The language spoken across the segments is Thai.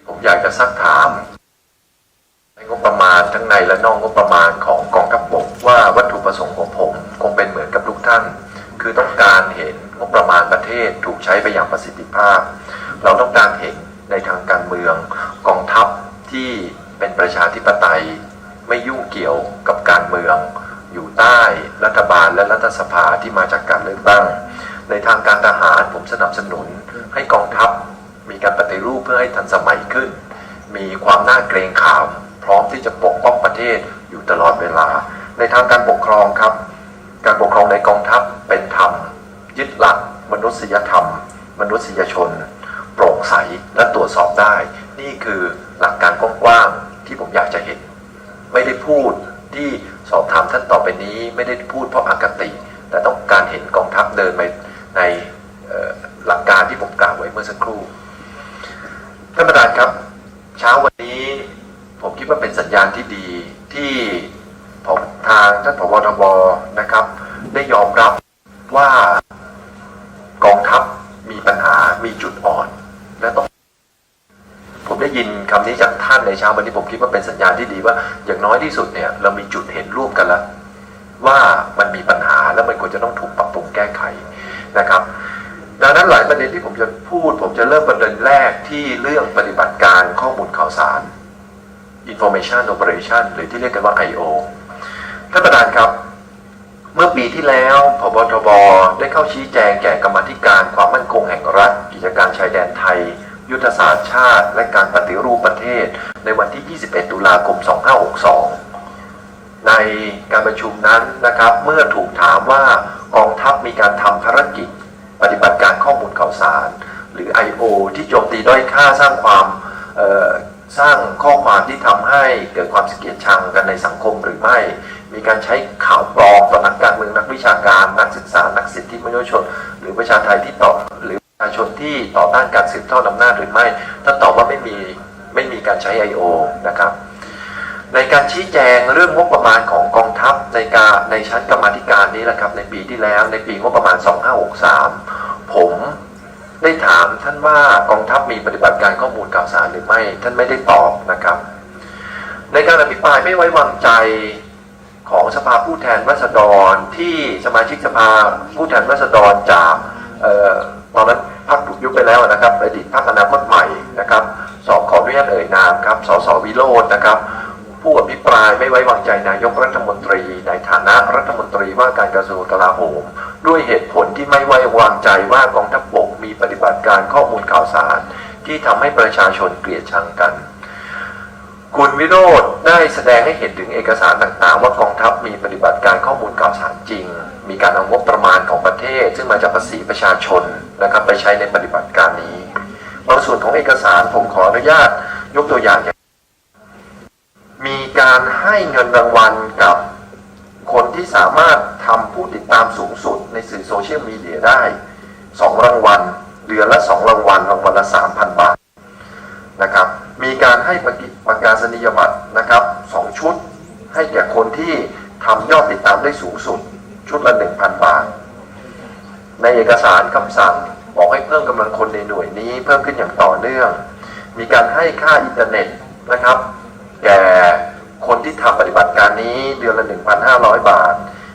ที่ผมอยากจะซักถามในงบประมาณทั้งในและนอกงบประมาณของกองทัพบกว่าวัตถุประสงค์ของผมคงเป็นเหมือนกับทุกท่าน คือต้องการเห็นงบประมาณประเทศถูกใช้ไปอย่างประสิทธิภาพ เราต้องการเห็นในทางการเมืองกองทัพที่เป็นประชาธิปไตย ไม่ยุ่งเกี่ยวกับการเมือง อยู่ใต้รัฐบาลและรัฐสภาที่มาจากการเลือกตั้ง ในทางการทหารผมสนับสนุนให้กองทัพ มีการปฏิรูปเพื่อให้ทันสมัยขึ้น มีความน่าเกรงขาม พร้อมที่จะปกป้องประเทศอยู่ตลอดเวลา ในทางการปกครองครับ การปกครองในกองทัพเป็นธรรม ยึดหลัก มนุษยธรรม มนุษยชน โปร่งใสและตรวจสอบได้ นี่คือหลักการกว้างๆที่ผมอยากจะเห็น ไม่ได้พูดที่สอบถามท่านต่อไปนี้ ไม่ได้พูดเพราะอคติ แต่ต้องการเห็นกองทัพเดินไปในเอ่อหลักการที่ผมกล่าวไว้เมื่อสักครู่ ท่านประธานครับ เช้าวันนี้ผมคิดว่าเป็นสั ญญาณที่ดีที่ผมทางท่านผบทบนะครับ ได้ยอมรับว่ากองทัพมีปัญหามีจุดอ่อน และต้อง ผมได้ยินคำนี้จากท่านในเช้าวันนี้ผมคิดว่าเป็นสัญญาณที่ดีว่า อย่างน้อยที่สุดเนี่ยเรามีจุดเห็นร่วมกันแล้วว่ามันมีปัญหาแล้วมันควรจะต้องถูกปรับปรุงแก้ไขนะครับ ดังนั้นหลายประเด็นที่ผมจะพูด ผมจะเริ่มประเด็นแรกที่เรื่องปฏิบัติการข้อมูลข่าวสาร Information Operation หรือที่เรียกกันว่า I.O. ท่านประธานครับ เมื่อปีที่แล้วพบทบได้เข้าชี้แจงแก่กรรมธิการความมั่นคงแห่งรัฐ กิจการชายแดนไทย ยุทธศาสตร์ชาติ และการปฏิรูปประเทศ ในวันที่ 21 ตุลาคม 2562 ในการประชุมนั้นนะครับเมื่อถูกถามว่ากองทัพมีการทำภารกิจ ปฏิบัติการข้อมูลข่าวสาร หรือ I.O. ที่โจมตีด้อยค่าสร้างความ สร้างข้อความที่ทำให้เกิดความสเกลียดชังกันในสังคมหรือไม่ มีการใช้ข่าวปลอมต่อนักการเมืองนักวิชาการนักศึกษานักสิทธิมนุษยชน หรือประชาไทยที่ต่อหรือประชาชนที่ต่อต้านการสืบทอดอำนาจหรือไม่ถ้าตอบว่าไม่มีไม่มีการใช้ I.O. นะครับในการชี้แจงเรื่องงบประมาณของกองทัพในการในชั้นกรรมธิการนี้แหละครับในปีที่แล้วในปีงบประมาณ 2563 ผม ได้ถามท่านว่ากองทัพมีปฏิบัติการข้อมูลข่าวสารหรือไม่ ท่านไม่ได้ตอบนะครับ ในการอภิปรายไม่ไว้วางใจของสภาผู้แทนราษฎรที่สมาชิกสภาผู้แทนราษฎรจากออตอนนั้นพรรคถูกยุบไปแล้วนะครับอดีตพรรคอนาคตใหม่นะครับสอขออนุญาตเอ่ยนามครับสสวิโรจน์นะครับ ผู้อภิปรายไม่ไว้วางใจนายกรัฐมนตรี ในฐานะรัฐมนตรีว่าการกระทรวงกลาโหมด้วยเหตุผลที่ไม่ไว้วางใจว่ากองทัพบก บัติการข้อมูลข่าวสาร ที่ทำให้ประชาชนเกลียดชังกัน คุณวิโรธได้แสดงให้เห็นถึงเอกสารต่างๆ ว่ากองทัพมีปฏิบัติการข้อมูลข่าวสารจริง มีการเอางบประมาณของประเทศ ซึ่งมาจากภาษีประชาชนนะครับไปใช้ในปฏิบัติการนี้บางส่วนของเอกสารผมขออนุญาตยกตัวอย่างอย่างมีการให้เงินรางวัลกับคนที่สามารถทำผู้ติดตามสูงสุดในสื่อโซเชียลมีเดียได้สองรางวัล เดือนละสองรางวัลรางวัลละสามพันบาทนะครับ มีการให้ประกิประกาศนียบัตรนะครับสองชุด ให้แก่คนที่ทำยอดติดตามได้สูงสุด ชุดละหนึ่งพันบาท ในเอกสารคำสั่งบอกให้เพิ่มกำลังคนในหน่วยนี้เพิ่มขึ้นอย่างต่อเนื่อง มีการให้ค่าอินเทอร์เน็ตนะครับ แก่คนที่ทำปฏิบัติการนี้เดือนละ 1,500 บาท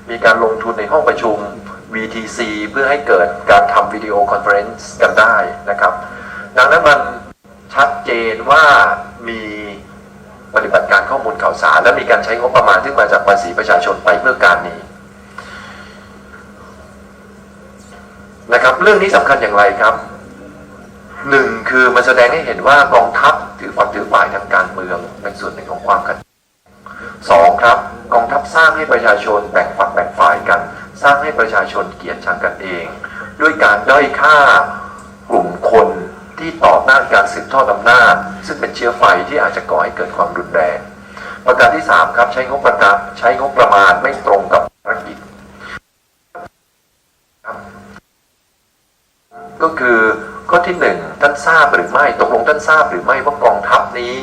มีการลงทุนในห้องประชุม VTC เพื่อให้เกิดการทำวิดีโอคอนเฟอเรนซ์กันได้นะครับ ดังนั้นมันชัดเจนว่ามีปฏิบัติการข้อมูลข่าวสาร และมีการใช้งบประมาณที่มาจากภาษีประชาชนไปเพื่อการนี้นะครับเรื่องนี้สำคัญอย่างไรครับหนึ่งคือมันแสดงให้เห็นว่ากองทัพถือฝักถือฝ่ายทางการเมืองเป็นส่วนหนึ่งของความขัดสองครับ กองทัพสร้างให้ประชาชน ประชาชนเกลียดชังกันเอง ด้วยการด้อยค่ากลุ่มคนที่ต่อต้านการสืบทอดอำนาจ ซึ่งเป็นเชื้อไฟที่อาจจะก่อให้เกิดความรุนแรง ประการที่สามครับใช้งบประมาณใช้งบประมาณไม่ตรงกับภารกิจก็คือข้อที่หนึ่งท่านทราบหรือไม่ตกลงท่านทราบหรือไม่ว่ากองทัพนี้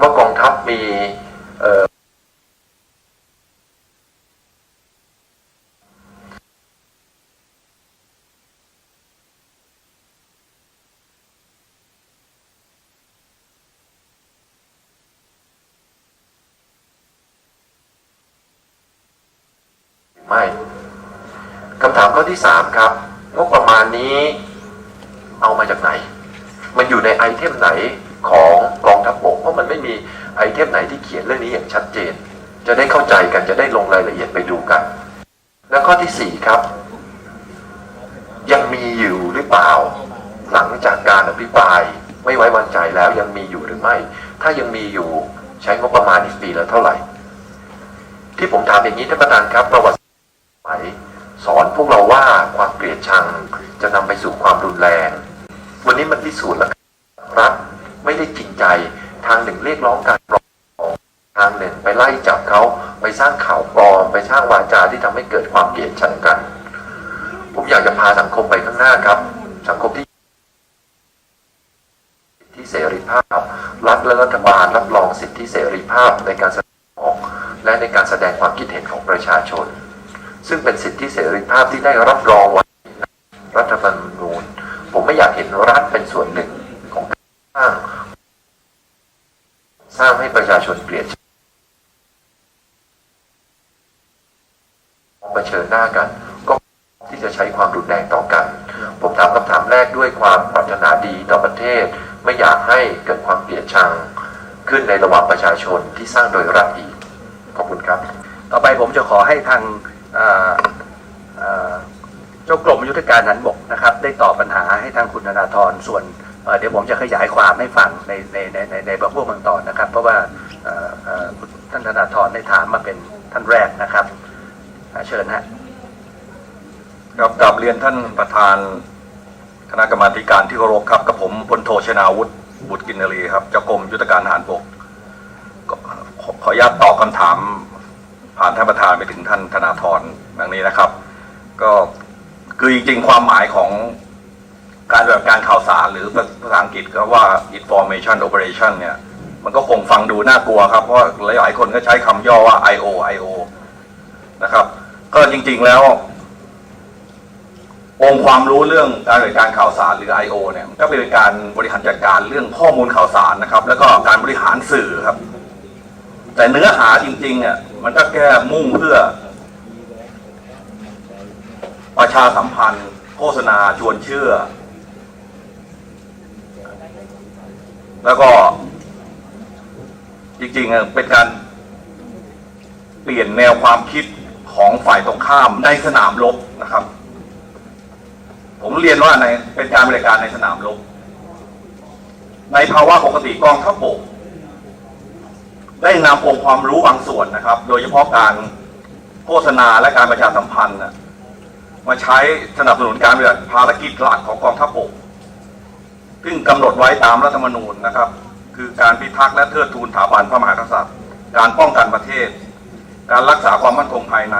ว่ากองทัพมีเอ่อ ไม่คำถามข้อที่สามครับงบประมาณนี้เอามาจากไหน มันอยู่ในไอเทมไหนของกองทัพบกเพราะมันไม่มีไอเทมไหนที่เขียนเรื่องนี้อย่างชัดเจน จะได้เข้าใจกันจะได้ลงรายละเอียดไปดูกัน และข้อที่สี่ครับ ยังมีอยู่หรือเปล่า หลังจากการอภิปรายไม่ไว้วางใจแล้วยังมีอยู่หรือไม่ ถ้ายังมีอยู่ใช้งบประมาณอีกปีละเท่าไหร่ ที่ผมถามอย่างนี้ท่านประธานครับประวัติ ไหมสอนพวกเราว่าความเกลียดชังจะนำไปสู่ความรุนแรง วันนี้มันพิสูจน์แล้วรัฐไม่ได้จริงใจทางหนึ่งเรียกร้องการปกครองทางหนึ่งไปไล่จับเขาไปสร้างข่าวปลอมไปสร้างวาจาที่ทำให้เกิดความเกลียดชังกัน ผมอยากจะพาสังคมไปข้างหน้าครับ สังคมที่ที่เสรีภาพ รัฐและรัฐบาลรับรองสิทธิเสรีภาพในการแสดงออกและในการแสดงความคิดเห็นของประชาชน ซึ่งเป็นสิทธิเสรีภาพที่ได้รับรองไว้ในรัฐธรรมนูญ ผมไม่อยากเห็นรัฐเป็นส่วนหนึ่งของการสร้าง สร้างให้ประชาชนเกลียดชังเผชิญหน้ากัน ก็ที่จะใช้ความรุนแรงต่อกัน ผมถามคำถามแรกด้วยความปรารถนาดีต่อประเทศ ไม่อยากให้เกิดความเกลียดชังขึ้นในระหว่างประชาชนที่สร้างโดยรัฐอีกขอบคุณครับ ต่อไปผมจะขอให้ทาง เจ้ากรมยุทธการทหารบกนะครับ ได้ตอบปัญหาให้ทางคุณธนาธรส่วนเเดี๋ยวผมจะขยายความให้ฟังในในในในในบางพวกบางตอนนะครับ เพราะว่าท่านธนาธรได้ถามมาเป็นท่านแรกนะครับเชิญฮะครับกลับเรียนท่านประธานคณะกรรมาการที่เคารพครับกับผมพลโทชนาวุฒิบุตรกินนรีครับเจ้ากรมยุทธการทหารบกขอขออนุญาตตอบคำถามผ่านท่านประธานไปถึงท่านธนาธรดังนี้นะครับ ก็ คือจริงๆ ความหมายของการปฏิบัติการข่าวสารหรือภาษาอังกฤษก็ว่า information operation เนี่ย มันก็คงฟังดูน่ากลัวครับ เพราะหลายๆ คนก็ใช้คำย่อว่า IO IO นะครับ ก็จริง ๆ แล้ว องค์ความรู้เรื่องการบริการข่าวสารหรือ I.O. เนี่ยก็เป็นการบริหารจัดการเรื่องข้อมูลข่าวสารนะครับ แล้วก็การบริหารสื่อครับ แต่เนื้อหาจริงๆเนี่ยมันก็แค่มุ่งเพื่อ ประชาสัมพันธ์ โฆษณาชวนเชื่อ แล้วก็จริงๆเป็นการเปลี่ยนแนวความคิดของฝ่ายตรงข้ามในสนามรบนะครับ ผมเรียนว่าในเป็นการบริการในสนามรบในภาวะปกติกองทัพบกได้นำองค์ความรู้บางส่วนนะครับ โดยเฉพาะการโฆษณาและการประชาสัมพันธ์ มาใช้สนับสนุนการปฏิบัติภารกิจหลักของกองทัพบกซึ่งกำหนดไว้ตามรัฐธรรมนูญนะครับ คือการพิทักษ์และเทิดทูนสถาบันพระมหากษัตริย์ การป้องกันประเทศ การรักษาความมั่นคงภายใน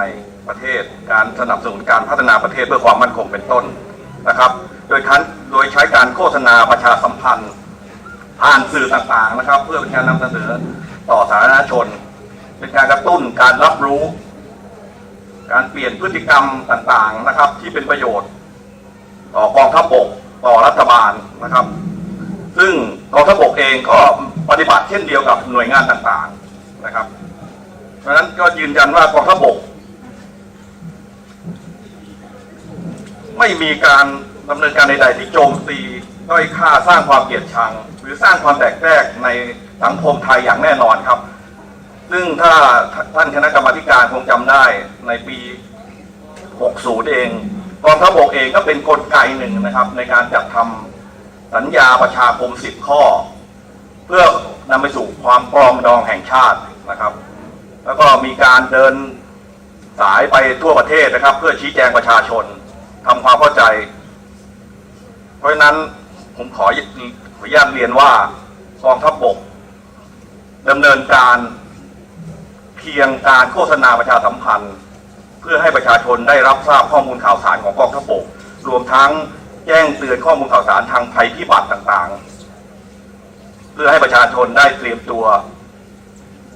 ประเทศ การสนับสนุนการพัฒนาประเทศเพื่อความมั่นคงเป็นต้นนะครับ โดยคันโดยใช้การโฆษณาประชาสัมพันธ์ผ่านสื่อต่างๆนะครับ เพื่อเป็นการนำเสนอต่อสาธารณชน เป็นการกระตุ้นการรับรู้ การเปลี่ยนพฤติกรรมต่างๆนะครับ ที่เป็นประโยชน์ ต่อกองทัพบกต่อรัฐบาลนะครับ ซึ่งกองทัพบกเองก็ปฏิบัติเช่นเดียวกับหน่วยงานต่างๆนะครับ เพราะฉะนั้นก็ยืนยันว่ากองทัพบก ไม่มีการดำเนินการใดๆที่โจมตีด้อยค่าสร้างความเกลียดชัง หรือสร้างความแตกแยกในสังคมไทยอย่างแน่นอนครับ ซึ่งถ้าท่านคณะกรรมการคงจำได้ในปี 60 เองกองทัพบกเองก็เป็นกลไกหนึ่งนะครับ ในการจัดทำสัญญาประชาคม 10 ข้อ เพื่อนำไปสู่ความปรองดองแห่งชาตินะครับ แล้วก็มีการเดินสายไปทั่วประเทศนะครับ เพื่อชี้แจงประชาชนทำความเข้าใจ เพราะฉะนั้นผมขอขออนุญาตเรียนว่ากองทัพบกดำเนินการ พียงการโฆษณาประชาสัมพันธ์ เพื่อให้ประชาชนได้รับทราบข้อมูลข่าวสารของกองทัพบกรวมทั้งแจ้งเตือนข้อมูลข่าวสารทางภัยพิบัติต่างๆ เพื่อให้ประชาชนได้เตรียมตัว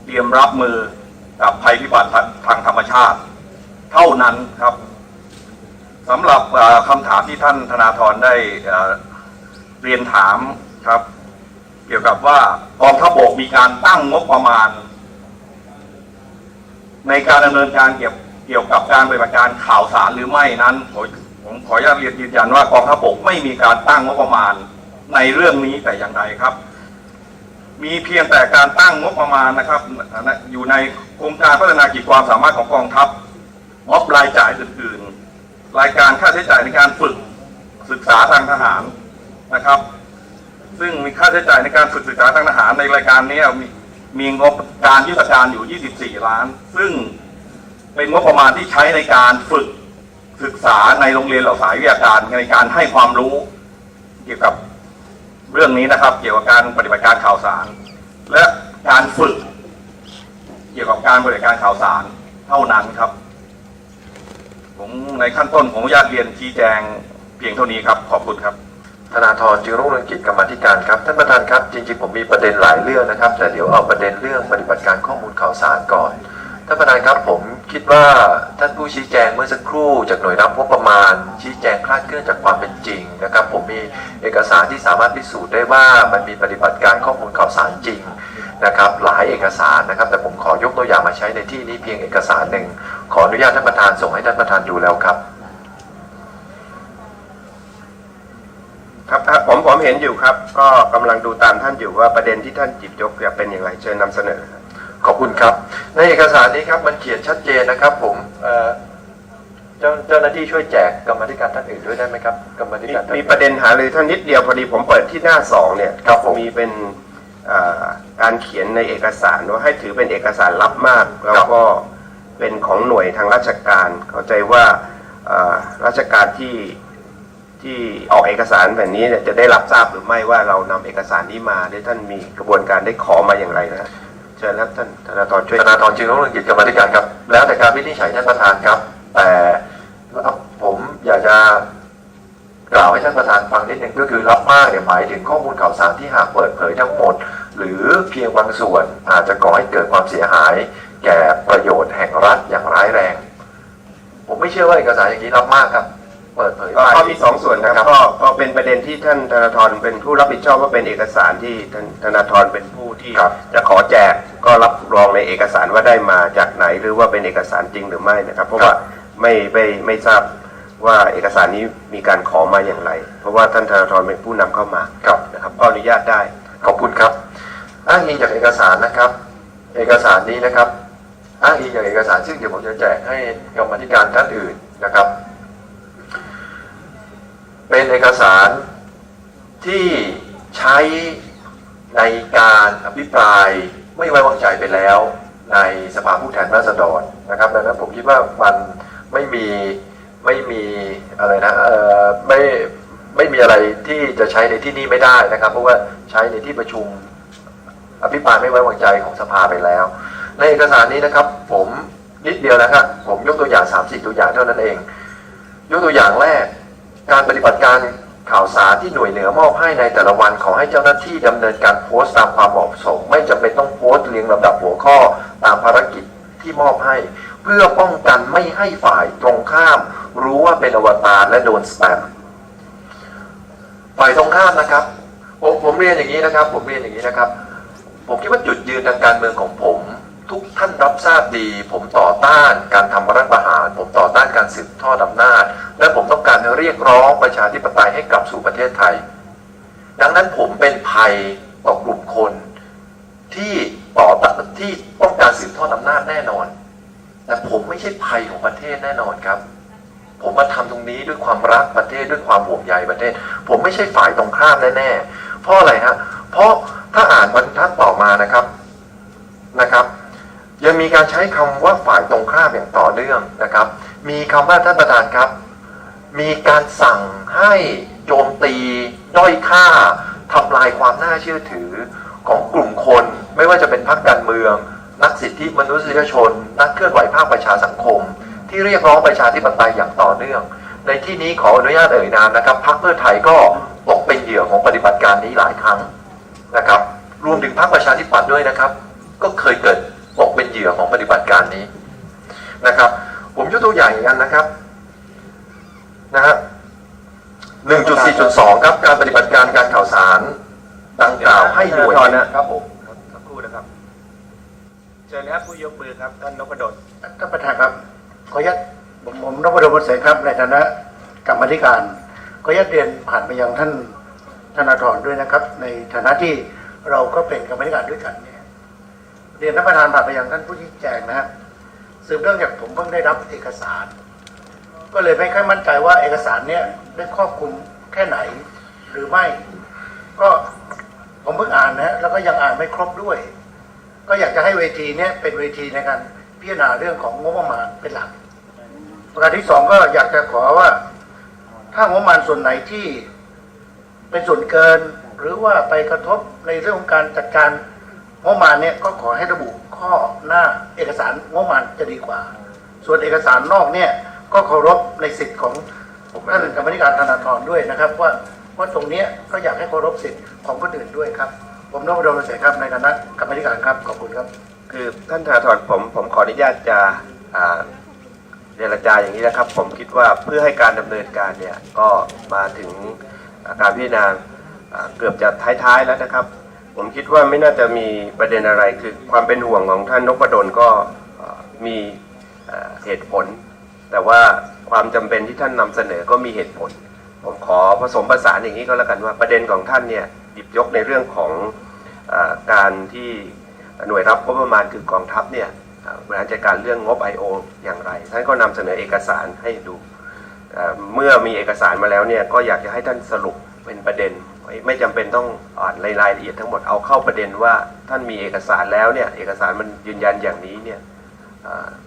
เตรียมรับมือกับภัยพิบัติทางธรรมชาติ เท่านั้นครับสำหรับคำถามที่ท่านธนาธรได้เรียนถามครับ เกี่ยวกับว่ากองทัพบกมีการตั้งงบประมาณ ในการดำเนินการเกี่ยวเกี่ยวกับการปฏิบัติการข่าวสารหรือไม่นั้นผมผมขออนุญาตเรียนยืนยันว่ากองทัพบกไม่มีการตั้งงบประมาณในเรื่องนี้แต่อย่างใดครับ มีเพียงแต่การตั้งงบประมาณนะครับ อยู่ในโครงการพัฒนาขีดความสามารถของกองทัพงบรายจ่ายอื่นๆ รายการค่าใช้จ่ายในการฝึกศึกษาทางทหารนะครับ ซึ่งมีค่าใช้จ่ายในการฝึกศึกษาทางทหารในรายการนี้มี มีงบการยุทธการอยู่ 24 ล้าน ซึ่งเป็นงบประมาณที่ใช้ในการฝึกศึกษาในโรงเรียนเหล่าสายวิทยาการในการให้ความรู้เกี่ยวกับเรื่องนี้นะครับ เกี่ยวกับการปฏิบัติการข่าวสาร และการฝึก เกี่ยวกับการบริการข่าวสารเท่านั้นครับ ผมในขั้นต้นผมอนุญาตเรียนชี้แจงเพียงเท่านี้ครับ ขอบคุณครับ ธนาธรจึงรุ่งเรืองกิจกรรมาธิการครับท่านประธานครับจริงๆผมมีประเด็นหลายเรื่องนะครับ แต่เดี๋ยวเอาประเด็นเรื่องปฏิบัติการข้อมูลข่าวสารก่อนท่านประธานครับผมคิดว่าท่านผู้ชี้แจงเมื่อสักครู่ จากหน่วยรับงบประมาณ ชี้แจงคลาดเคลื่อนจากความเป็นจริงนะครับ ผมมีเอกสารที่สามารถพิสูจน์ได้ว่ามันมีปฏิบัติการข้อมูลข่าวสารจริงนะครับ หลายเอกสารนะครับ แต่ผมขอยกตัวอย่างมาใช้ในที่นี้เพียงเอกสารหนึ่งขออนุญาตท่านประธานส่งให้ท่านประธานดูแล้วครับ ครับครับ ผมผมเห็นอยู่ครับ ก็กำลังดูตามท่านอยู่ว่าประเด็นที่ท่านหยิบยกจะเป็นอย่างไรเชิญนำเสนอครับขอบคุณครับ ในเอกสารนี้ครับมันเขียนชัดเจนนะครับ ผมเอ่อเจ้าเจ้าหน้าที่ช่วยแจกกรรมาธิการท่านอื่นด้วยได้ไหมครับกรรมาธิมีการท่านมีประเด็นหารือท่านนิดเดียวพอดีผมเปิดที่หน้าสองเนี่ยครับผมมีเป็นอ่าการเขียนในเอกสารว่าให้ถือเป็นเอกสารลับมาก แล้วก็เป็นของหน่วยทางราชการ เข้าใจว่าอ่าราชการที่ ที่ออกเอกสารแบบนี้เนี่ยจะได้รับทราบหรือไม่ว่าเรานำเอกสารนี้มาได้ท่านมีกระบวนการได้ขอมาอย่างไรนะเชิญครับท่านธนาธรช่วยธนาธรจึงรุ่งเรืองกิจกรรมาธิการครับ แล้วแต่การวินิจฉัยท่านประธานครับ แต่ผมอยากจะกล่าวให้ท่านประธานฟังนิดหนึ่งก็คือรับมากเนี่ยหมายถึงข้อมูลข่าวสารที่หากเปิดเผยทั้งหมด หรือเพียงบางส่วนอาจจะก่อให้เกิดความเสียหาย แก่ประโยชน์แห่งรัฐอย่างร้ายแรง ผมไม่เชื่อว่าเอกสารอย่างนี้รับมากครับ เปิดเผยก็ไป ก็มีสองส่วนนะครับก็ก็เป็นประเด็นที่ท่านธนาธรเป็นผู้รับผิดชอบว่าเป็นเอกสารที่ท่านธนาธรเป็นผู้ที่ครับ จะขอแจกก็รับรองในเอกสารว่าได้มาจากไหนหรือว่าเป็นเอกสารจริงหรือไม่นะครับ เพราะว่าไม่ไม่ไม่ทราบว่าเอกสารนี้มีการขอมาอย่างไร เพราะว่าท่านธนาธรเป็นผู้นำเข้ามาครับ นะครับก็อนุญาตได้ ขอบคุณครับอ้างอิงจากเอกสารนะครับ เอกสารนี้นะครับอ้างอิงจากเอกสารซึ่งเดี๋ยวผมจะแจกให้กรรมาธิการท่านอื่นนะครับ เอกสารที่ใช้ในการอภิปรายไม่ไว้วางใจไปแล้วในสภาผู้แทนราษฎรนะครับดังนั้นผมคิดว่ามันไม่มีไม่มีอะไรนะเอ่อไม่ไม่มีอะไรที่จะใช้ในที่นี่ไม่ได้นะครับ เพราะว่าใช้ในที่ประชุมอภิปรายไม่ไว้วางใจของสภาไปแล้ว ในเอกสารนี้นะครับ ผมนิดเดียวนะครับผมยกตัวอย่าง3 4ตัวอย่างเท่านั้นเอง ยกตัวอย่างแรก การปฏิบัติการข่าวสารที่หน่วยเหนือมอบให้ในแต่ละวันขอให้เจ้าหน้าที่ดำเนินการโพสต์ตามความเหมาะสม ไม่จำเป็นต้องโพสต์เรียงลำดับหัวข้อตามภารกิจที่มอบให้ เพื่อป้องกันไม่ให้ฝ่ายตรงข้าม รู้ว่าเป็นอวตารและโดนสแปมฝ่ายตรงข้ามนะครับผมผมเรียนอย่างนี้นะครับ ผมเรียนอย่างนี้นะครับ ผมคิดว่าจุดยืนทางการเมืองของผม ทุกท่านรับทราบดี ผมต่อต้านการทำรัฐประหาร ผมต่อต้านการสืบทอดอำนาจ ยกร้องประชาธิปไตยให้กลับสู่ประเทศไทย ดังนั้นผมเป็นภัยต่อกลุ่มคนที่ต่อต้านที่ต้องการสืบทอดอำนาจแน่นอน แต่ผมไม่ใช่ภัยของประเทศแน่นอนครับ ผมมาทำตรงนี้ด้วยความรักประเทศด้วยความห่วงใยประเทศ ผมไม่ใช่ฝ่ายตรงข้ามแน่ๆเพราะอะไรฮะเพราะถ้าอ่านบรรทัดต่อมานะครับนะครับ ยังมีการใช้คำว่าฝ่ายตรงข้ามอย่างต่อเนื่องนะครับ มีคำว่าท่านประธานครับ มีการสั่งให้โจมตีด้อยค่าทำลายความน่าเชื่อถือของกลุ่มคน ไม่ว่าจะเป็นพรรคการเมือง นักสิทธิมนุษยชน นักเคลื่อนไหวภาคประชาสังคม ที่เรียกร้องประชาธิปไตยอย่างต่อเนื่อง ในที่นี้ขออนุญาตเอ่ยนามนะครับพรรคเพื่อไทยก็ตกเป็นเหยื่อของปฏิบัติการนี้หลายครั้งนะครับ รวมถึงพรรคประชาธิปัตย์ด้วยนะครับ ก็เคยเกิดตกเป็นเหยื่อของปฏิบัติการนี้นะครับ ผมยกตัวอย่างอีกอันนะครับ นะฮะหนึ่งจุดสี่จุดสองครับ การปฏิบัติการการข่าวสาร ดังกล่าวให้หน่วยธนาธรนะครับผมครับสักครู่นะครับ เชิญนะครับผู้ยกมือครับท่านนพดลท่านประธานครับขออนุญาตผมผมนพดลบุญเสงครับ ในฐานะกรรมาธิการขออนุญาตเรียนผ่านไปยังท่านธนาธรด้วยนะครับ ในฐานะที่เราก็เป็นกรรมาธิการด้วยกันเนี่ยเรียนท่านประธานผ่านไปยังท่านผู้ชี้แจงนะฮะสืบเนื่องจากผมเพิ่งได้รับเอกสาร ก็เลยไม่ค่อยมั่นใจว่าเอกสารเนี่ยได้ครอบคลุมแค่ไหนหรือไม่ ก็ผมเพิ่งอ่านนะฮะแล้วก็ยังอ่านไม่ครบด้วย ก็อยากจะให้เวทีเนี้ยเป็นเวทีในการพิจารณาเรื่องของงบประมาณเป็นหลัก ประการที่สองก็อยากจะขอว่า ถ้างบประมาณส่วนไหนที่เป็นส่วนเกิน หรือว่าไปกระทบในเรื่องของการจัดการงบประมาณเนี่ยก็ขอให้ระบุข้อหน้าเอกสารงบประมาณจะดีกว่า ส่วนเอกสารนอกเนี่ย ก็เคารพในสิทธิ์ของท่านกรรมธิการธนาธรด้วยนะครับ ว่าว่าตรงเนี้ยก็อยากให้เคารพสิทธิ์ของคนอื่นด้วยครับ ผมนพดลเสครับในฐานะกรรมธิการครับขอบคุณครับ คือท่านธนาธรผมผมขออนุญาตจะอ่าเจรจาอย่างนี้นะครับ ผมคิดว่าเพื่อให้การดำเนินการเนี่ยก็มาถึงการพิจารณาเกือบจะท้ายๆแล้วนะครับ ผมคิดว่าไม่น่าจะมีประเด็นอะไรคือความเป็นห่วงของท่านนพดลก็มีเหตุผล แต่ว่าความจำเป็นที่ท่านนำเสนอก็มีเหตุผล ผมขอผสมผสานอย่างนี้ก็แล้วกันว่าประเด็นของท่านเนี่ยหยิบยกในเรื่องของอการที่หน่วยรับงบประมาณคือกองทัพเนี่ยบริหารจัดการเรื่องงบ I.O. อย่างไร ท่านก็นำเสนอเอกสารให้ดู เมื่อมีเอกสารมาแล้วเนี่ยก็อยากจะให้ท่านสรุปเป็นประเด็น ไม่ไม่จำเป็นต้องอ่านรายละเอียดทั้งหมดเอาเข้าประเด็นว่าท่านมีเอกสารแล้วเนี่ยเอกสารมันยืนยันอย่างนี้เนี่ย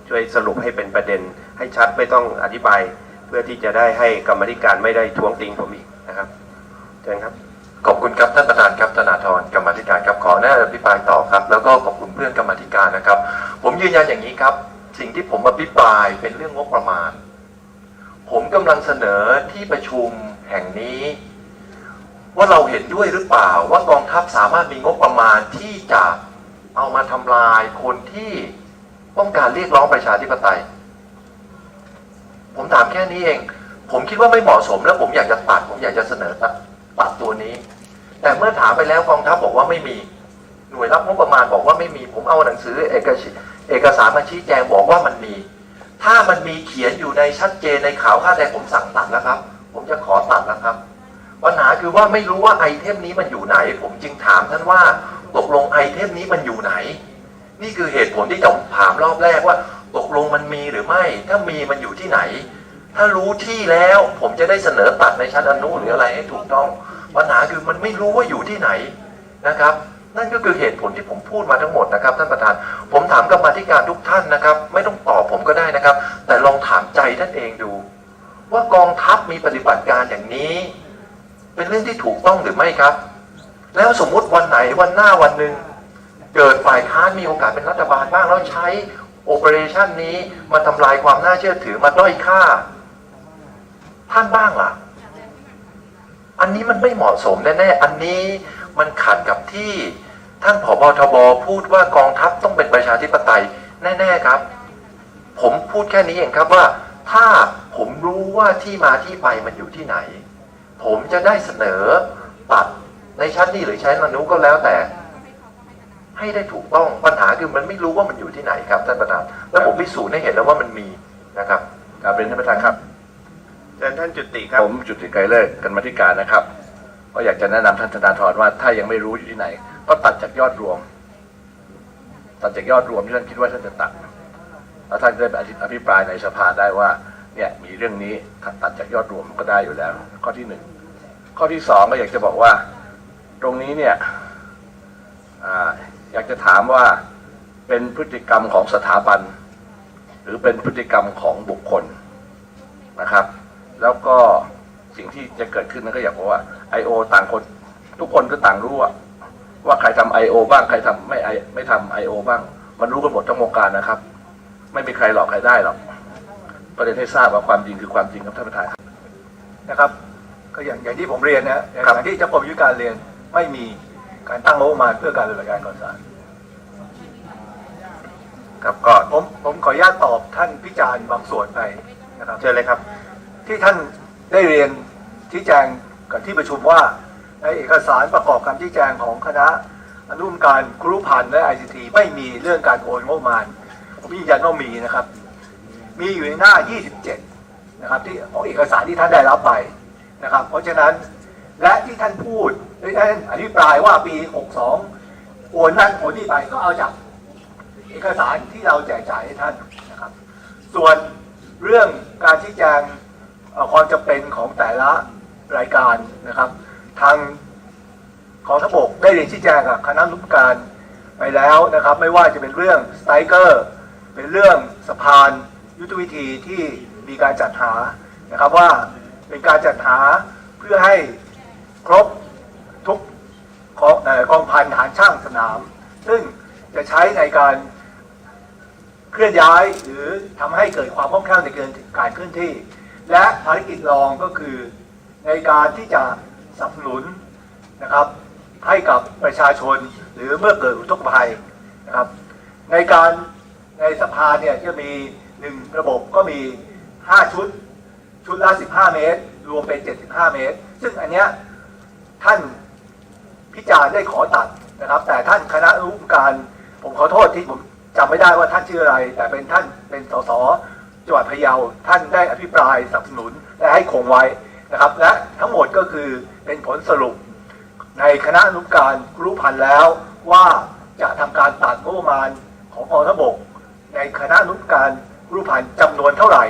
ช่วยสรุปให้เป็นประเด็นให้ชัดไม่ต้องอธิบาย เพื่อที่จะได้ให้กรรมธิการไม่ได้ท้วงติงผมอีกนะครับเชิญครับ ขอบคุณครับท่านประธานครับธนาธรกรรมธิการครับขอหน้าอภิปรายต่อครับ แล้วก็ขอบคุณเพื่อนกรรมธิการนะครับ ผมยืนยันอย่างนี้ครับ สิ่งที่ผมอภิปรายเป็นเรื่องงบประมาณ ผมกำลังเสนอที่ประชุมแห่งนี้ ว่าเราเห็นด้วยหรือเปล่าว่ากองทัพสามารถมีงบประมาณที่จะเอามาทำลายคนที่ ต้องการเรียกร้องประชาธิปไตย ผมถามแค่นี้เอง ผมคิดว่าไม่เหมาะสม แล้วผมอยากจะตัดผมอยากจะเสนอตัดตัดตัวนี้ แต่เมื่อถามไปแล้วกองทัพบอกว่าไม่มีหน่วยรับงบประมาณบอกว่าไม่มี ผมเอาหนังสือเอกชเอกสารมาชี้แจงบอกว่ามันมี ถ้ามันมีเขียนอยู่ในชัดเจนในข่าวค่าแดงผมสั่งตัดแล้วครับ ผมจะขอตัดแล้วครับปัญหาคือว่าไม่รู้ว่าไอเทมนี้มันอยู่ไหน ผมจึงถามท่านว่าตกลงไอเทมนี้มันอยู่ไหน นี่คือเหตุผลที่ผมถามรอบแรกว่าตกลงมันมีหรือไม่ ถ้ามีมันอยู่ที่ไหน ถ้ารู้ที่แล้วผมจะได้เสนอตัดในชั้นอนุหรืออะไรให้ถูกต้อง ปัญหาคือมันไม่รู้ว่าอยู่ที่ไหนนะครับ นั่นก็คือเหตุผลที่ผมพูดมาทั้งหมดนะครับ ท่านประธาน ผมถามกรรมธิการทุกท่านนะครับ ไม่ต้องตอบผมก็ได้นะครับ แต่ลองถามใจท่านเองดู ว่ากองทัพมีปฏิบัติการอย่างนี้ เป็นเรื่องที่ถูกต้องหรือไม่ครับ แล้วสมมุติวันไหนวันหน้าวันหนึ่ง เกิดฝ่ายค้านมีโอกาสเป็นรัฐบาลบ้างแล้วใช้โอเปอเรชันนี้มาทำลายความน่าเชื่อถือมาด้อยค่า ท่านบ้างล่ะ อันนี้มันไม่เหมาะสมแน่ๆ อันนี้มันขัดกับที่ท่านผบทบพูดว่ากองทัพต้องเป็นประชาธิปไตยแน่ ๆครับ ผมพูดแค่นี้เองครับว่า ถ้าผมรู้ว่าที่มาที่ไปมันอยู่ที่ไหน ผมจะได้เสนอตัดในชั้นนี้หรือชั้นอนุก็แล้วแต่ ให้ได้ถูกต้องปัญหาคือมันไม่รู้ว่ามันอยู่ที่ไหนครับท่านประธานแล้วผมพิสูจน์ให้เห็นแล้วว่ามันมีนะครับกราบเรียนท่านประธานครับเชิญท่านจุติครับผมจุติไกรเลิกกันมาธิการนะครับก็อยากจะแนะนำท่านธนาธรว่าถ้ายังไม่รู้อยู่ที่ไหน ก็ตัดจากยอดรวม ตัดจากยอดรวมที่ท่านคิดว่าท่านจะตัดแล้วท่านจะได้ไปอภิปรายในสภาได้ว่าเนี่ยมีเรื่องนี้ตัดจากยอดรวมก็ได้อยู่แล้ว ข้อที่หนึ่งข้อที่สองก็อยากจะบอกว่า ตรงนี้เนี่ย อ่าอยากจะถามว่าเป็นพฤติกรรมของสถาบัน หรือเป็นพฤติกรรมของบุคคลนะครับ แล้วก็สิ่งที่จะเกิดขึ้นนั้นก็อยากบอกว่า I.O. ต่างคนทุกคนก็ต่างรู้ว่าว่าใครทำ I.O. บ้างใครทำไม่ I ไม่ทำ I.O. บ้าง มันรู้กันหมดทั้งวงการนะครับ ไม่มีใครหลอกใครได้หรอกประเด็นให้ทราบว่าความจริงคือความจริงครับท่านประธานครับนะครับ ก็อย่างอย่างที่ผมเรียนนะอย่างครับที่เจ้ากรมยุทธการเรียนไม่มี การตั้งงบประมาณเพื่อการปฏิบัติการก่อนศาลครับก็ผมผมขออนุญาตตอบท่านพิจารณ์บางส่วนไปนะครับ เชิญเลยครับ ที่ท่านได้เรียนชี้แจงกับที่ประชุมว่าในเอกสารประกอบคำชี้แจงของคณะอนุกรรมการครุพันธ์และ ICT ไม่มีเรื่องการโอนงบประมาณผมยืนยันว่ามีนะครับ มีอยู่ในหน้า 27 นะครับ ที่ของเอกสารที่ท่านได้รับไปนะครับ เพราะฉะนั้น และที่ท่านพูดหรือท่านอภิปรายว่าปี 62โอนนั่นโอนนี่ไปก็เอาจากเอกสารที่เราแจกจ่ายให้ท่านนะครับ ส่วนเรื่องการชี้แจงเอ่อความจำเป็นของแต่ละรายการนะครับ ทางกองทบกได้เรียนชี้แจงกับคณะรัฐการไปแล้วนะครับ ไม่ว่าจะเป็นเรื่องสไตรเกอร์เป็นเรื่องสะพานยุทธวิธีที่มีการจัดหานะครับว่าเป็นการจัดหาเพื่อให้ ครบทุกของกองพันทหารช่างสนาม ซึ่งจะใช้ในการเคลื่อนย้ายหรือทำให้เกิดความคล่องแคล่วในการเคลื่อนที่ และภารกิจรองก็คือในการที่จะสนับสนุนนะครับให้กับประชาชนหรือเมื่อเกิดอุทกภัยนะครับในการในสภาเนี่ยจะมีหนึ่งระบบก็มี 5 ชุด ชุดละ 15 เมตร รวมเป็น 75 เมตร ซึ่งอันเนี้ย ท่านพิจารณ์ได้ขอตัดนะครับ แต่ท่านคณะรู้การ ผมขอโทษที่ผมจำไม่ได้ว่าท่านชื่ออะไร แต่เป็นท่านเป็นสสจังหวัดพะเยาท่านได้อภิปรายสนับสนุนและให้คงไว้นะครับ และทั้งหมดก็คือเป็นผลสรุป ในคณะอนุการรู้พันแล้วว่าจะทำการตัดงบประมาณของกองทัพบกในคณะอนุการรู้พันจำนวนเท่าไหร่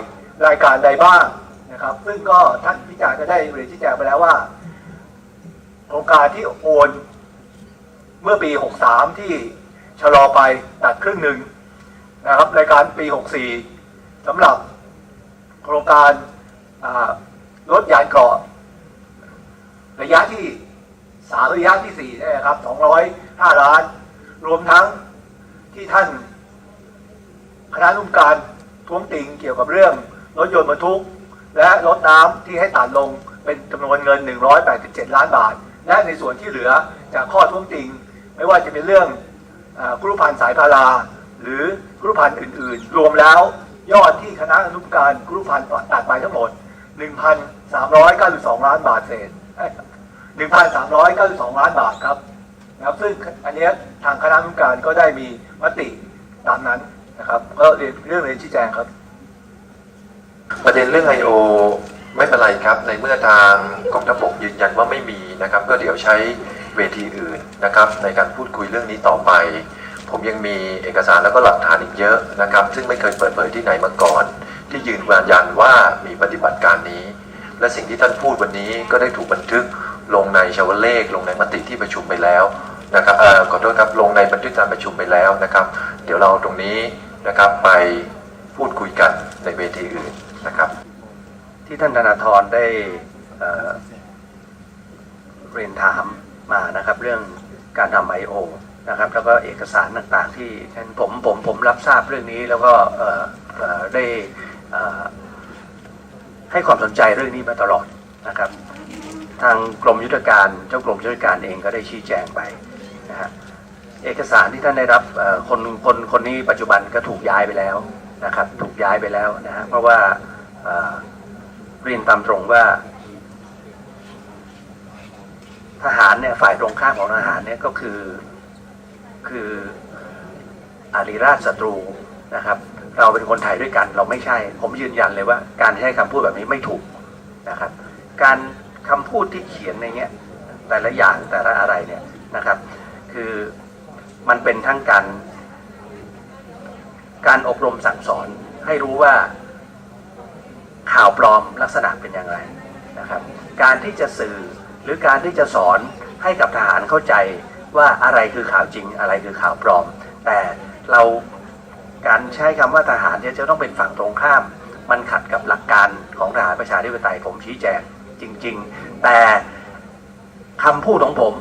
รายการใดบ้างนะครับ ซึ่งก็ท่านพิจารณ์ก็ได้เรียนชี้แจงไปแล้วว่า โครงการที่โอนเมื่อปี 63 ที่ชะลอไปตัดครึ่งหนึ่งนะครับรายการปี 64สำหรับโครงการรถยานเกาะระยะที่สามระยะที่สี่นะครับ205ล้าน รวมทั้งที่ท่านคณะนุ่มการท้วงติงเกี่ยวกับเรื่องรถยนต์บรรทุก และรถน้ำที่ให้ตัดลงเป็นจำนวนเงิน 187 ล้านบาท และในส่วนที่เหลือจากข้อท้วงติง ไม่ว่าจะเป็นเรื่องอากุรุพันธ์สายพารา หรือกุรุพันธ์อื่นๆ รวมแล้วยอดที่คณะอนุกรรมการกุรุพันธ์ตัดไปทั้งหมด 1,392 ล้านบาทเศษเอ้ย1,392 ล้านบาทครับนะครับซึ่งอันนี้ทางคณะอนุกรรมการก็ได้มีมติตามนั้นนะครับก็เรื่องเรียนชี้แจงครับ ประเด็นเรื่อง I.O. ไม่เป็นไรครับ ในเมื่อทางกองทัพบกยืนยันว่าไม่มีนะครับ ก็เดี๋ยวใช้เวทีอื่นนะครับ ในการพูดคุยเรื่องนี้ต่อไป ผมยังมีเอกสารแล้วก็หลักฐานอีกเยอะนะครับ ซึ่งไม่เคยเปิดเผยที่ไหนมาก่อน ที่ยืนยันว่ามีปฏิบัติการนี้ และสิ่งที่ท่านพูดวันนี้ก็ได้ถูกบันทึกลงในชาวเลข ลงในมติที่ประชุมไปแล้วนะครับเอ่อขอโทษครับลงในบันทึกการประชุมไปแล้วนะครับ เดี๋ยวเราเอาตรงนี้นะครับไปพูดคุยกันในเวทีอื่นนะครับ ที่ท่านธนาธรได้เเรียนถามมานะครับ เรื่องการทำไอโอนะครับ แล้วก็เอกสารต่างๆ ที่ท่านผมผมผมรับทราบเรื่องนี้แล้วก็ได้ให้ความสนใจเรื่องนี้มาตลอดนะครับ ทางกรมยุทธการเจ้ากรมยุทธการเองก็ได้ชี้แจงไปนะฮะเอกสารที่ท่านได้รับคนคนคนนี้ปัจจุบันก็ถูกย้ายไปแล้วนะครับ ถูกย้ายไปแล้วนะฮะเพราะว่า เรียนตามตรงว่า ทหารเนี่ยฝ่ายตรงข้ามของทหารเนี่ยก็คือ คืออารีราชศัตรูนะครับ เราเป็นคนไทยด้วยกัน เราไม่ใช่ ผมยืนยันเลยว่า การใช้คำพูดแบบนี้ไม่ถูกนะครับ การคำพูดที่เขียนในเนี้ย แต่ละอย่างแต่ละอะไรเนี่ยนะครับ คือมันเป็นทั้งการการอบรมสั่งสอนให้รู้ว่า ข่าวปลอมลักษณะเป็นอย่างไรนะครับ การที่จะสื่อหรือการที่จะสอนให้กับทหารเข้าใจว่าอะไรคือข่าวจริงอะไรคือข่าวปลอม แต่เราการใช้คำว่าทหารเนี่ยจะต้องเป็นฝั่งตรงข้าม มันขัดกับหลักการของทหารประชาธิปไตยผมชี้แจงจริง ๆ แต่คำพูดของผม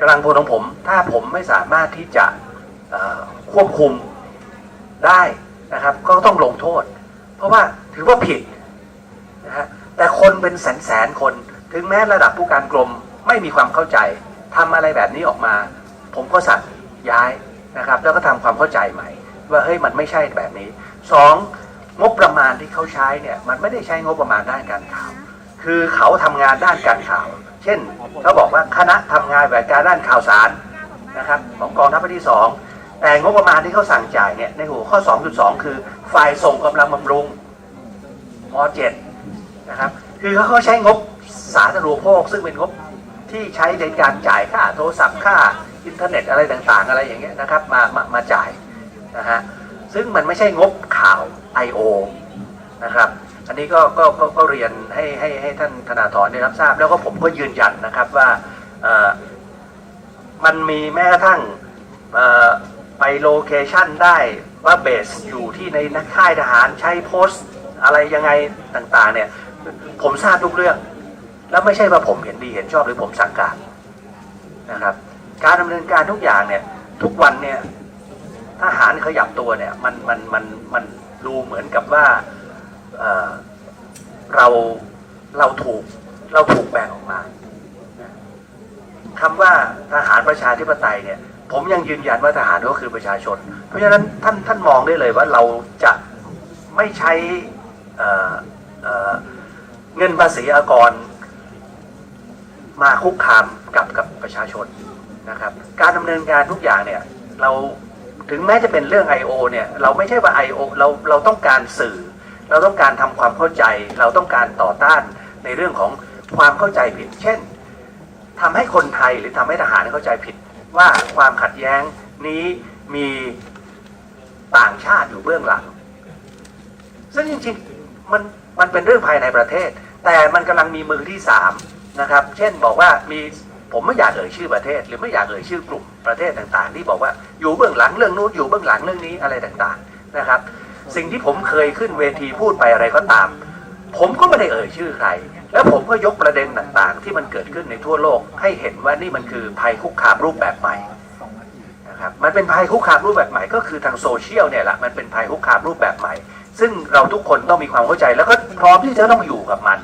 กำลังพูดของผม ถ้าผมไม่สามารถที่จะควบคุมได้นะครับ ก็ต้องลงโทษ เพราะว่าถือว่าผิด นะฮะแต่คนเป็นแสนแสนๆคน ถึงแม้ระดับผู้การกรมไม่มีความเข้าใจทำอะไรแบบนี้ออกมา ผมก็สั่งย้ายนะครับ แล้วก็ทำความเข้าใจใหม่ ว่าเฮ้ยมันไม่ใช่แบบนี้สองงบประมาณที่เขาใช้เนี่ยมันไม่ได้ใช้งบประมาณด้านการข่าว คือเขาทำงานด้านการข่าว เช่นเขาบอกว่าคณะทำงานแบบการด้านข่าวสารนะครับของกองทัพภาคที่สองแต่งบประมาณที่เขาสั่งจ่ายเนี่ยในหัวข้อ 2.2 คือฝ่ายส่งกำลังบำรุงม .7 นะครับ คือเขาใช้งบสาธารณูปโภค ซึ่งเป็นงบที่ใช้ในการจ่ายค่าโทรศัพท์ค่าอินเทอร์เน็ตอะไรต่างๆ อะไรอย่างเงี้ยนะครับมามามาจ่ายนะฮะซึ่งมันไม่ใช่งบข่าว I.O. นะครับอันนี้ก็ก็ก็ก็เรียนให้ให้ให้ท่านธนาธรได้รับทราบ แล้วก็ผมก็ยืนยันนะครับว่าเออมันมีแม้กระทั่งไปโลเคชันได้ว่าเบสอยู่ที่ในนักค่ายทหารใช้โพสต์อะไรยังไงต่างๆเนี่ย ผมทราบทุกเรื่อง แล้วไม่ใช่ว่าผมเห็นดีเห็นชอบหรือผมสั่งการนะครับ การดำเนินการทุกอย่างเนี่ย ทุกวันเนี่ยทหารขยับตัวเนี่ย มันมันมันมันดูเหมือนกับว่าเเราเราถูกเราถูกแบ่งออกมาคำว่าทหารประชาธิปไตยเนี่ย ผมยังยืนยันว่าทหารก็คือประชาชน เพราะฉะนั้นท่านท่านมองได้เลยว่าเราจะไม่ใช้ เงินภาษีอากร มาคุกคามกับกับประชาชนนะครับ การดำเนินการทุกอย่างเนี่ย เราถึงแม้จะเป็นเรื่อง I.O. เนี่ยเราไม่ใช่ว่า I.O. เราเราต้องการสื่อ เราต้องการทำความเข้าใจ เราต้องการต่อต้านในเรื่องของความเข้าใจผิด เช่นทำให้คนไทยหรือทำให้ทหารเข้าใจผิด ว่าความขัดแย้งนี้มีต่างชาติอยู่เบื้องหลัง ซึ่งจริงๆมันมันเป็นเรื่องภายในประเทศ แต่มันกำลังมีมือที่สามนะครับ เช่นบอกว่ามีผมไม่อยากเอ่ยชื่อประเทศ หรือไม่อยากเอ่ยชื่อกลุ่มประเทศต่างๆ ที่บอกว่าอยู่เบื้องหลังเรื่องนู้นอยู่เบื้องหลังเรื่องนี้อะไรต่างๆนะครับ สิ่งที่ผมเคยขึ้นเวทีพูดไปอะไรก็ตาม ผมก็ไม่ได้เอ่ยชื่อใคร แล้วผมก็ยกประเด็นต่างๆ ที่มันเกิดขึ้นในทั่วโลก ให้เห็นว่านี่มันคือภัยคุกคามรูปแบบใหม่นะครับมันเป็นภัยคุกคามรูปแบบใหม่ก็คือทางโซเชียลเนี่ยแหละมันเป็นภัยคุกคามรูปแบบใหม่ ซึ่งเราทุกคนต้องมีความเข้าใจแล้วก็พร้อมที่จะต้องอยู่กับมัน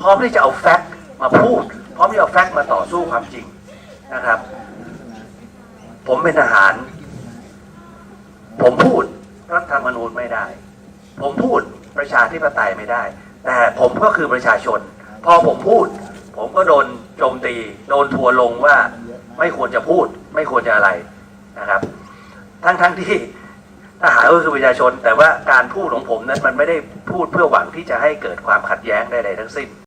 พร้อมที่จะเอาแฟกต์มาพูด พร้อมที่เอาแฟกต์มาต่อสู้ความจริงนะครับ ผมเป็นทหาร ผมพูดรัฐธรรมนูญไม่ได้ ผมพูดประชาธิปไตยไม่ได้ แต่ผมก็คือประชาชน พอผมพูด ผมก็โดนโจมตี โดนทัวร์ลงว่าไม่ควรจะพูด ไม่ควรจะอะไรนะครับ ทั้งทั้งที่ ทหารก็คือประชาชน แต่ว่าการพูดของผมนั้นมันไม่ได้พูดเพื่อหวังที่จะให้เกิดความขัดแย้งใดๆทั้งสิ้น